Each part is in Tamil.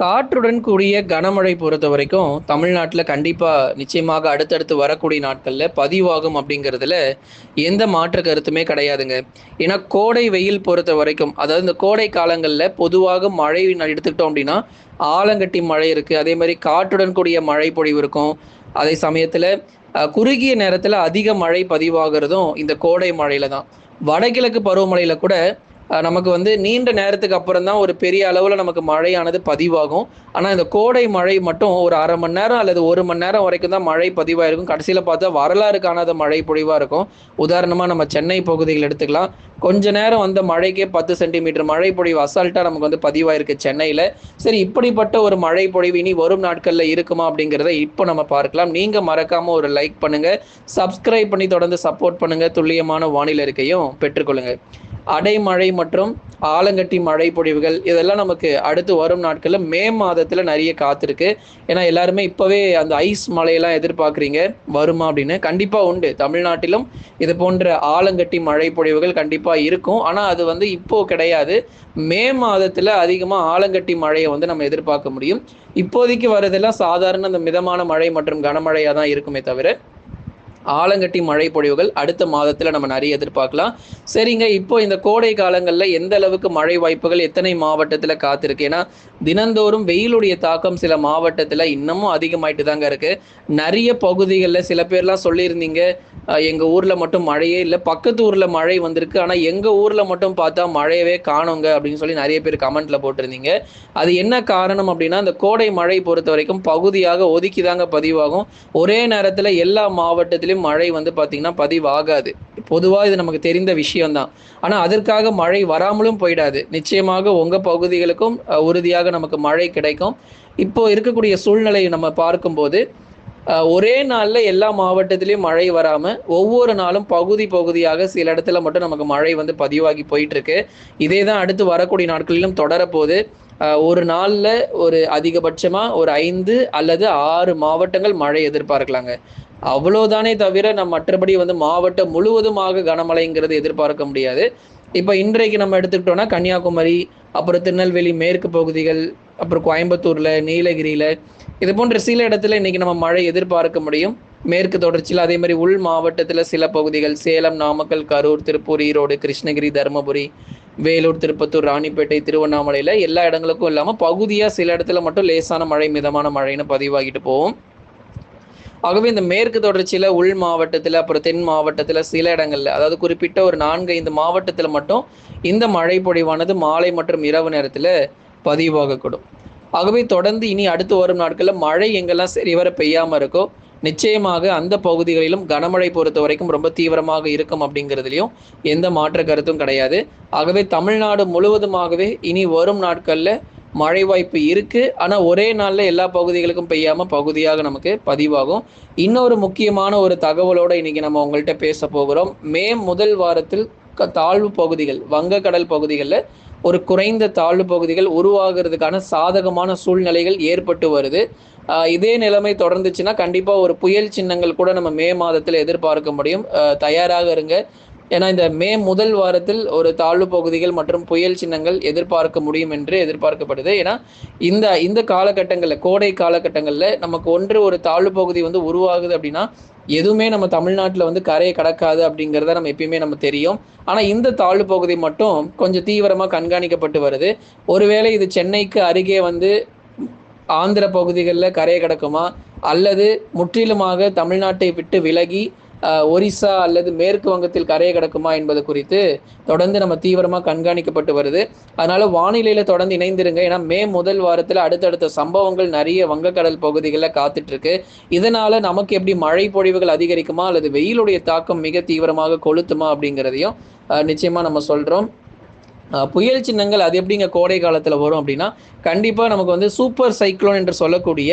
காற்றுடன் கூடிய கனமழை பொறுத்த வரைக்கும் தமிழ்நாட்டில் கண்டிப்பாக நிச்சயமாக அடுத்தடுத்து வரக்கூடிய நாட்களில் பதிவாகும் அப்படிங்கிறதுல எந்த மாற்று கருத்துமே கிடையாதுங்க. ஏன்னா கோடை வெயில் பொறுத்த வரைக்கும் அதாவது இந்த கோடை காலங்களில் பொதுவாக மழை எடுத்துக்கிட்டோம் அப்படின்னா ஆலங்கட்டி மழை இருக்குது அதே மாதிரி காற்றுடன் கூடிய மழை பொழிவு இருக்கும். அதே சமயத்தில் குறுகிய நேரத்தில் அதிக மழை பதிவாகிறதும் இந்த கோடை மழையில தான் வடகிழக்கு பருவமழையில கூட நமக்கு வந்து நீண்ட நேரத்துக்கு அப்புறம் தான் ஒரு பெரிய அளவில் நமக்கு மழையானது பதிவாகும். ஆனால் இந்த கோடை மழை மட்டும் ஒரு அரை மணி நேரம் அல்லது ஒரு மணி நேரம் வரைக்கும் தான் மழை பதிவாயிருக்கும். கடைசியில் பார்த்தா வரலாறு காணாத மழை பொழிவாக இருக்கும். உதாரணமாக நம்ம சென்னை பகுதிகள் எடுத்துக்கலாம். கொஞ்ச நேரம் வந்த மழைக்கே பத்து சென்டிமீட்டர். மழை பொழிவு அசால்ட்டாக நமக்கு வந்து பதிவாயிருக்கு சென்னையில். சரி இப்படிப்பட்ட ஒரு மழை பொழிவு இனி வரும் நாட்களில் இருக்குமா அப்படிங்கிறத இப்போ நம்ம பார்க்கலாம். நீங்கள் மறக்காமல் ஒரு லைக் பண்ணுங்கள் சப்ஸ்கிரைப் பண்ணி தொடர்ந்து சப்போர்ட் பண்ணுங்கள் துல்லியமான வானிலை இருக்கையும் பெற்றுக்கொள்ளுங்க. அடைமழை மற்றும் ஆலங்கட்டி மழை பொழிவுகள் இதெல்லாம் நமக்கு அடுத்து வரும் நாட்களில் மே மாதத்தில் நிறைய காத்திருக்கு. ஏன்னா எல்லாருமே இப்போவே அந்த ஐஸ் மழையெல்லாம் எதிர்பார்க்குறீங்க. வருமா அப்படின்னு? கண்டிப்பாக உண்டு. தமிழ்நாட்டிலும் இது போன்ற ஆலங்கட்டி மழை பொழிவுகள் கண்டிப்பாக இருக்கும். ஆனால் அது வந்து இப்போ கிடையாது. மே மாதத்தில் அதிகமாக ஆலங்கட்டி மழையை வந்து நம்ம எதிர்பார்க்க முடியும். இப்போதைக்கு வரதெல்லாம் சாதாரண அந்த மிதமான மழை மற்றும் கனமழையாக தான் இருக்குமே தவிர ஆலங்கட்டி மழை பொழிவுகள் அடுத்த மாதத்தில் நம்ம நிறைய எதிர்பார்க்கலாம். சரிங்க இப்போ இந்த கோடை காலங்களில் எந்த அளவுக்கு மழை வாய்ப்புகள் எத்தனை மாவட்டத்தில் காத்திருக்கு? ஏன்னா தினந்தோறும் வெயிலுடைய தாக்கம் சில மாவட்டத்தில் இன்னமும் அதிகமாயிட்டு தாங்க இருக்கு. நிறைய பகுதிகளில் சில பேர்லாம் சொல்லியிருந்தீங்க எங்கள் ஊரில் மட்டும் மழையே இல்லை பக்கத்து ஊரில் மழை வந்திருக்கு. ஆனால் எங்கள் ஊரில் மட்டும் பார்த்தா மழையவே காணோங்க அப்படின்னு சொல்லி நிறைய பேர் கமெண்ட்ல போட்டிருந்தீங்க. அது என்ன காரணம் அப்படின்னா இந்த கோடை மழை பொறுத்த வரைக்கும் பகுதியாக ஒதுக்கி தாங்க பதிவாகும். ஒரே நேரத்தில் எல்லா மாவட்டத்திலும் மழை வந்து பார்த்தீங்கன்னா பதிவாகாது. பொதுவாக இது நமக்கு தெரிந்த விஷயம்தான். ஆனால் அதற்காக மழை வராமலும் போயிடாது. நிச்சயமாக உங்கள் பகுதிகளுக்கும் உறுதியாக உறுதியாக நமக்கு மழை கிடைக்கும். இப்போ இருக்கக்கூடிய சூழ்நிலையை நம்ம பார்க்கும்போது ஒரே நாளில் எல்லா மாவட்டத்திலையும் மழை வராமல் ஒவ்வொரு நாளும் பகுதி பகுதியாக சில இடத்துல மட்டும் நமக்கு மழை வந்து பதிவாகி போயிட்டுருக்கு. இதே தான் அடுத்து வரக்கூடிய நாட்களிலும் தொடரப்போகுது. ஒரு நாளில் ஒரு அதிகபட்சமாக ஒரு ஐந்து அல்லது ஆறு மாவட்டங்கள் மழை எதிர்பார்க்கலாங்க. அவ்வளோதானே தவிர நம்ம மற்றபடி வந்து மாவட்டம் முழுவதுமாக கனமழைங்கிறது எதிர்பார்க்க முடியாது. இப்போ இன்றைக்கு நம்ம எடுத்துக்கிட்டோம்னா கன்னியாகுமரி அப்புறம் திருநெல்வேலி மேற்கு பகுதிகள் அப்புறம் கோயம்புத்தூர்ல நீலகிரியில. இது போன்ற சில இடத்துல இன்னைக்கு நம்ம மழை எதிர்பார்க்க முடியும். மேற்கு தொடர்ச்சியில் அதே மாதிரி உள் மாவட்டத்தில் சில பகுதிகள் சேலம் நாமக்கல் கரூர் திருப்பூர் ஈரோடு கிருஷ்ணகிரி தருமபுரி வேலூர் திருப்பத்தூர் ராணிப்பேட்டை திருவண்ணாமலையில் எல்லா இடங்களுக்கும் இல்லாமல் பகுதியாக சில இடத்துல மட்டும் லேசான மழை மிதமான மழைன்னு பதிவாகிட்டு போவோம் ஆகவே இந்த மேற்கு தொடர்ச்சியில் உள் மாவட்டத்தில் அப்புறம் தென் மாவட்டத்தில் சில இடங்கள்ல அதாவது குறிப்பிட்ட ஒரு நான்கு ஐந்து மாவட்டத்தில் மட்டும் இந்த மழை பொழிவானது மாலை மற்றும் இரவு நேரத்தில் பதிவாகக்கூடும். ஆகவே தொடர்ந்து இனி அடுத்து வரும் நாட்களில் மழை எங்கெல்லாம் சரிவர பெய்யாமல் இருக்கோ நிச்சயமாக அந்த பகுதிகளிலும் கனமழை பொறுத்த வரைக்கும் ரொம்ப தீவிரமாக இருக்கும் அப்படிங்கிறதுலையும் எந்த மாற்று கருத்தும் கிடையாது. ஆகவே தமிழ்நாடு முழுவதுமாகவே இனி வரும் நாட்களில் மழை வாய்ப்பு இருக்கு. ஆனா ஒரே நாள்ல எல்லா பகுதிகளுக்கும் பெய்யாம பகுதியாக நமக்கு பதிவாகும். இன்னொரு முக்கியமான ஒரு தகவலோட இன்னைக்கு நம்ம உங்கள்கிட்ட பேச போகிறோம். மே முதல் வாரத்தில் க- தாழ்வு பகுதிகள் வங்கக்கடல் பகுதிகளில் ஒரு குறைந்த தாழ்வு பகுதிகள் உருவாகிறதுக்கான சாதகமான சூழ்நிலைகள் ஏற்பட்டு வருது. இதே நிலைமை தொடர்ந்துச்சுன்னா கண்டிப்பாக ஒரு புயல் சின்னங்கள் கூட நம்ம மே மாதத்தில் எதிர்பார்க்க முடியும். தயாராக இருங்க. ஏன்னா இந்த மே முதல் வாரத்தில் ஒரு தாழ்வு பகுதிகள் மற்றும் புயல் சின்னங்கள் எதிர்பார்க்க முடியும் என்று எதிர்பார்க்கப்படுது. ஏன்னா இந்த இந்த காலகட்டங்களில் கோடை காலகட்டங்களில் நமக்கு ஒன்று ஒரு தாழ்வு பகுதி வந்து உருவாகுது அப்படின்னா எதுவுமே நம்ம தமிழ்நாட்டில் வந்து கரையை கடக்காது அப்படிங்கிறத நம்ம எப்பயுமே நம்ம தெரியும். ஆனால் இந்த தாழ்வு பகுதி மட்டும் கொஞ்சம் தீவிரமாக கண்காணிக்கப்பட்டு வருது. ஒருவேளை இது சென்னைக்கு அருகே வந்து ஆந்திர பகுதிகளில் கரையை கடக்குமா? அல்லது முற்றிலுமாக தமிழ்நாட்டை விட்டு விலகி ஒரிசா அல்லது மேற்கு வங்கத்தில் கரையை கடக்குமா என்பது குறித்து தொடர்ந்து நம்ம தீவிரமாக கண்காணிக்கப்பட்டு வருது. அதனால வானிலையில தொடர்ந்து இணைந்திருங்க. ஏன்னா மே முதல் வாரத்தில் அடுத்தடுத்த சம்பவங்கள் நிறைய வங்கக்கடல் பகுதிகளில் காத்துட்டு இருக்கு இதனால நமக்கு எப்படி மழை பொழிவுகள் அதிகரிக்குமா அல்லது வெயிலுடைய தாக்கம் மிக தீவிரமாக கொளுத்துமா அப்படிங்கிறதையும் நிச்சயமா நம்ம சொல்றோம். புயல் சின்னங்கள் அது எப்படிங்க கோடை காலத்தில் வரும் அப்படின்னா கண்டிப்பாக நமக்கு வந்து சூப்பர் சைக்ளோன் என்று சொல்லக்கூடிய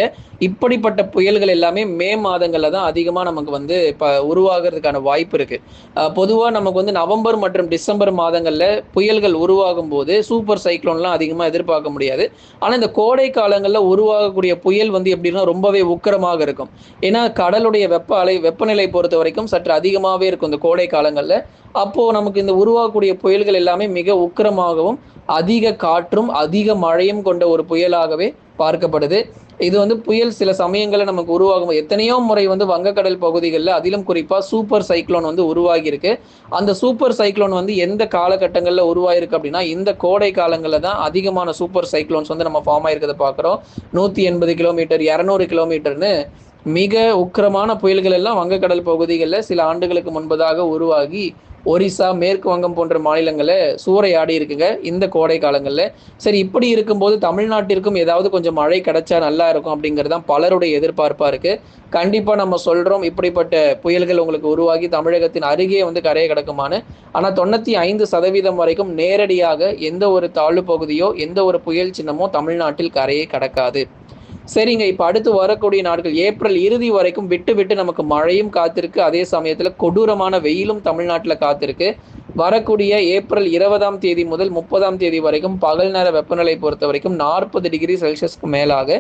இப்படிப்பட்ட புயல்கள் எல்லாமே மே மாதங்களில் தான் அதிகமாக நமக்கு வந்து இப்போ உருவாகிறதுக்கான வாய்ப்பு இருக்குது பொதுவாக நமக்கு வந்து நவம்பர் மற்றும் டிசம்பர் மாதங்களில் புயல்கள் உருவாகும் போது சூப்பர் சைக்ளோன்லாம் அதிகமாக எதிர்பார்க்க முடியாது. ஆனால் இந்த கோடை காலங்களில் உருவாகக்கூடிய புயல் வந்து எப்படின்னா ரொம்பவே உக்கிரமாக இருக்கும். ஏன்னா கடலுடைய வெப்ப அலை வெப்பநிலை பொறுத்த வரைக்கும் சற்று அதிகமாகவே இருக்கும் இந்த கோடை காலங்களில். அப்போது நமக்கு இந்த உருவாகக்கூடிய புயல்கள் எல்லாமே மிக உக்கர உக்கிரமாகவும் அதிக காற்றும் அதிக மழையும் கொண்ட ஒரு புயலாகவே பார்க்கப்படுது. இது வந்து புயல் சில சமயங்களில் நமக்கு உருவாகும். எத்தனையோ முறை வந்து வங்கக்கடல் பகுதிகளில் அதிலும் குறிப்பாக சூப்பர் சைக்ளோன் வந்து உருவாகியிருக்கு. அந்த சூப்பர் சைக்ளோன் வந்து எந்த காலகட்டங்களில் உருவாயிருக்கு அப்படின்னா இந்த கோடை காலங்களில் தான் அதிகமான சூப்பர் சைக்ளோன்ஸ் வந்து நம்ம ஃபார்ம் ஆயிருக்கிறத பார்க்குறோம். நூற்றி எண்பது கிலோமீட்டர் இரநூறு கிலோமீட்டர்னு மிக உக்கிரமான புயல்கள் எல்லாம் வங்கக்கடல் பகுதிகளில் சில ஆண்டுகளுக்கு முன்பதாக உருவாகி ஒரிசா மேற்கு வங்கம் போன்ற மாநிலங்களில் சூறையாடி இருக்குங்க இந்த கோடை காலங்களில். சரி இப்படி இருக்கும்போது தமிழ்நாட்டிற்கும் ஏதாவது கொஞ்சம் மழை கிடைச்சா நல்லா இருக்கும் அப்படிங்கிறது தான் பலருடைய எதிர்பார்ப்பாக இருக்குது கண்டிப்பாக நம்ம சொல்கிறோம் இப்படிப்பட்ட புயல்கள் உங்களுக்கு உருவாகி தமிழகத்தின் அருகே வந்து கரையை கிடக்குமான்னு. ஆனால் தொண்ணூற்றி ஐந்து சதவீதம் வரைக்கும் நேரடியாக எந்த ஒரு தாழ்வு பகுதியோ எந்த ஒரு புயல் சின்னமோ தமிழ்நாட்டில் கரையை கடக்காது. சரிங்க இப்போ அடுத்து வரக்கூடிய நாட்கள் ஏப்ரல் இறுதி வரைக்கும் விட்டு விட்டு நமக்கு மழையும் காத்திருக்கு. அதே சமயத்தில் கொடூரமான வெயிலும் தமிழ்நாட்டில் காத்திருக்கு. வரக்கூடிய ஏப்ரல் இருபதாம் தேதி முதல் முப்பதாம் தேதி வரைக்கும் பகல் நேர வெப்பநிலை பொறுத்த வரைக்கும் நாற்பது டிகிரி செல்சியஸ்க்கு மேலாக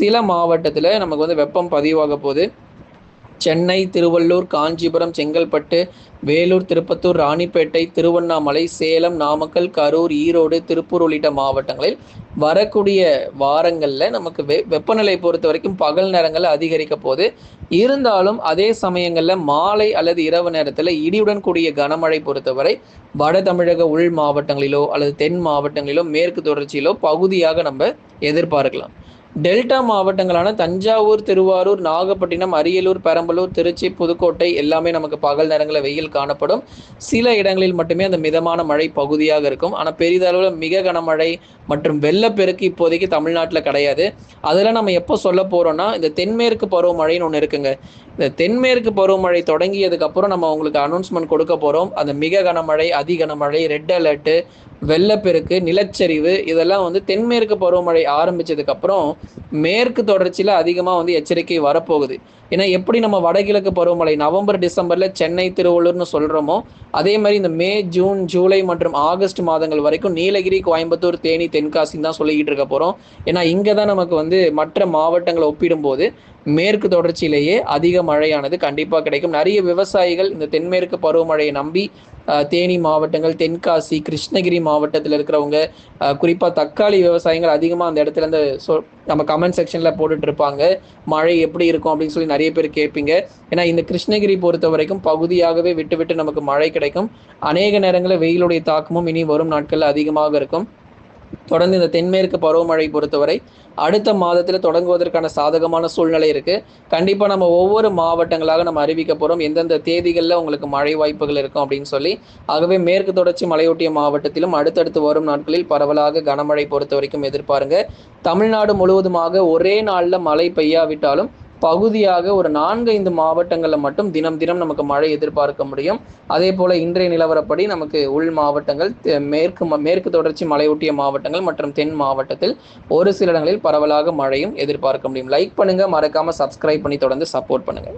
சில மாவட்டத்தில் நமக்கு வந்து வெப்பம் பதிவாக போகுது. சென்னை திருவள்ளூர் காஞ்சிபுரம் செங்கல்பட்டு வேலூர் திருப்பத்தூர் ராணிப்பேட்டை திருவண்ணாமலை சேலம் நாமக்கல் கரூர் ஈரோடு திருப்பூர் உள்ளிட்ட மாவட்டங்களில் வரக்கூடிய வாரங்களில் நமக்கு வெ வெப்பநிலை பொறுத்த வரைக்கும் பகல் நேரங்களில் அதிகரிக்க போது இருந்தாலும் அதே சமயங்களில் மாலை அல்லது இரவு நேரத்தில் இடியுடன் கூடிய கனமழை பொறுத்தவரை வட தமிழக உள் மாவட்டங்களிலோ அல்லது தென் மாவட்டங்களிலோ மேற்கு தொடர்ச்சியிலோ பகுதியாக நம்ம எதிர்பார்க்கலாம். டெல்டா மாவட்டங்களான தஞ்சாவூர் திருவாரூர் நாகப்பட்டினம் அரியலூர் பெரம்பலூர் திருச்சி புதுக்கோட்டை எல்லாமே நமக்கு பகல் நேரங்களில் வெயில் காணப்படும். சில இடங்களில் மட்டுமே அந்த மிதமான மழை பகுதியாக இருக்கும். ஆனால் பெரிதளவில் மிக கனமழை மற்றும் வெள்ளப்பெருக்கு இப்போதைக்கு தமிழ்நாட்டில் கிடையாது. அதெல்லாம் நம்ம எப்போ சொல்ல போகிறோம்னா இந்த தென்மேற்கு பருவமழைன்னு ஒன்று இருக்குங்க. இந்த தென்மேற்கு பருவமழை தொடங்கியதுக்கப்புறம் நம்ம உங்களுக்கு அனௌன்ஸ்மெண்ட் கொடுக்க போகிறோம் அந்த மிக கனமழை அதி கனமழை ரெட் அலர்ட்டு வெள்ளப்பெருக்கு நிலச்சரிவு இதெல்லாம் வந்து தென்மேற்கு பருவமழை ஆரம்பிச்சதுக்கு அப்புறம் மேற்கு தொடர்ச்சியில் அதிகமாக வந்து எச்சரிக்கை வரப்போகுது. ஏன்னா எப்படி நம்ம வடகிழக்கு பருவமழை நவம்பர் டிசம்பர்ல சென்னை திருவள்ளூர்னு சொல்றோமோ அதே மாதிரி இந்த மே ஜூன் ஜூலை மற்றும் ஆகஸ்ட் மாதங்கள் வரைக்கும் நீலகிரி கோயம்புத்தூர் தேனி தென்காசின்னு தான் சொல்லிக்கிட்டு இருக்க போறோம். ஏன்னா இங்கே தான் நமக்கு வந்து மற்ற மாவட்டங்களை ஒப்பிடும்போது மேற்கு தொடர்ச்சியிலேயே அதிக மழையானது கண்டிப்பாக கிடைக்கும். நிறைய விவசாயிகள் இந்த தென்மேற்கு பருவமழையை நம்பி தேனி மாவட்டங்கள் தென்காசி கிருஷ்ணகிரி மாவட்டத்தில் இருக்கிறவங்க குறிப்பாக தக்காளி விவசாயிகள் அதிகமாக அந்த இடத்துல இந்த சொ நம்ம கமெண்ட் செக்ஷனில் போட்டுட்டு இருப்பாங்க. மழை எப்படி இருக்கும் அப்படின்னு சொல்லி நிறைய பேர் கேட்பீங்க. ஏன்னா இந்த கிருஷ்ணகிரி பொறுத்த வரைக்கும் பகுதியாகவே விட்டு விட்டு நமக்கு மழை கிடைக்கும். அநேக நேரங்களில் வெயிலுடைய தாக்கமும் இனி வரும் நாட்களில் அதிகமாக இருக்கும். தொடர்ந்து இந்த தென்மேற்கு பருவமழை பொறுத்தவரை அடுத்த மாதத்தில் தொடங்குவதற்கான சாதகமான சூழ்நிலை இருக்குது கண்டிப்பாக நம்ம ஒவ்வொரு மாவட்டங்களாக நம்ம அறிவிக்க போகிறோம் எந்தெந்த தேதிகளில் உங்களுக்கு மழை வாய்ப்புகள் இருக்கும் அப்படின்னு சொல்லி. ஆகவே மேற்கு தொடர்ச்சி மலையொட்டிய மாவட்டத்திலும் அடுத்தடுத்து வரும் நாட்களில் பரவலாக கனமழை பொறுத்த வரைக்கும் எதிர்பாருங்க. தமிழ்நாடு முழுவதுமாக ஒரே நாளில் மழை பெய்யாவிட்டாலும் பகுதியாக ஒரு நான்கு ஐந்து மாவட்டங்களில் மட்டும் தினம் தினம் நமக்கு மழை எதிர்பார்க்க முடியும். அதே போல இன்றைய நிலவரப்படி நமக்கு உள் மாவட்டங்கள் மேற்கு மேற்கு தொடர்ச்சி மலையொட்டிய மாவட்டங்கள் மற்றும் தென் மாவட்டத்தில் ஒரு சில இடங்களில் பரவலாக மழையும் எதிர்பார்க்க முடியும். லைக் பண்ணுங்க மறக்காம சப்ஸ்கிரைப் பண்ணி தொடர்ந்து சப்போர்ட் பண்ணுங்க.